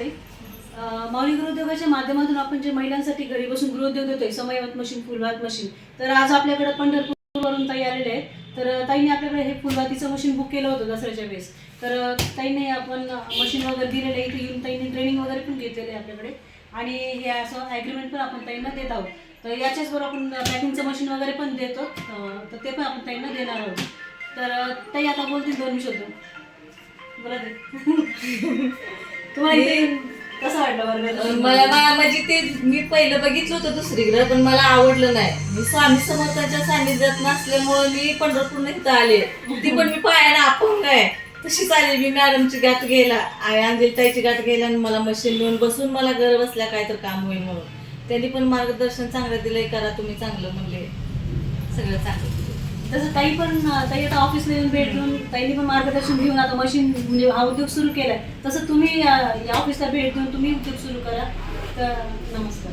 ताई अं, माऊली गृहोद्योगाच्या माध्यमातून आपण जे महिलांसाठी घरी बसून गृहोद्योग देतोय समयवत मशीन फुलवात मशीन तर आज आपल्याकडे पंढरपूरवरून ताई आलेले आहेत. तर ताईने आपल्याकडे हे फुलवातीचं मशीन बुक केलं होतं दसऱ्याच्या वेळेस. तर ताईने आपण मशीन वगैरे दिलेलं आहे. इथे येऊन ताईने ट्रेनिंग वगैरे पण घेतलेले आहे आपल्याकडे. आणि हे असं ॲग्रीमेंट पण आपण ताईंना देत आहोत. तर याच्याच बरोबर आपण पॅकिंगचं मशीन वगैरे पण देतो. तर ते पण आपण ताईंना देणार आहोत. तर ताई आता बोलतील दोन शोधून बोला तुम्हाला इथे कसं वाटलं वर्गात मला मा- म्हणजे ते मी पहिलं बघितलं होतं दुसरीकडे पण मला आवडलं नाही. मी स्वामी समर्थांच्या सानिध्यात नसल्यामुळे मी पंढरपूर इथं आले. ती पण मी पायाला अपंग आहे. तशीच आले मी मॅडमची गाठ घ्यायला. आई अंजलीताईची गाठ घ्यायला आणि मला मशीन घेऊन बसून मला घर बसल्या काय तर काम होईल म्हणून. त्यांनी पण मार्गदर्शन चांगलं दिलंय करा तुम्ही चांगलं म्हणले. सगळं चांगलं. तसं ताई पण ताई आता ऑफिसला येऊन भेट ताईने पण मार्गदर्शन घेऊन आता मशीन म्हणजे हा उद्योग सुरू केलाय. तसं तुम्ही या ऑफिसला भेट देऊन तुम्ही उद्योग सुरू करा. तर नमस्कार.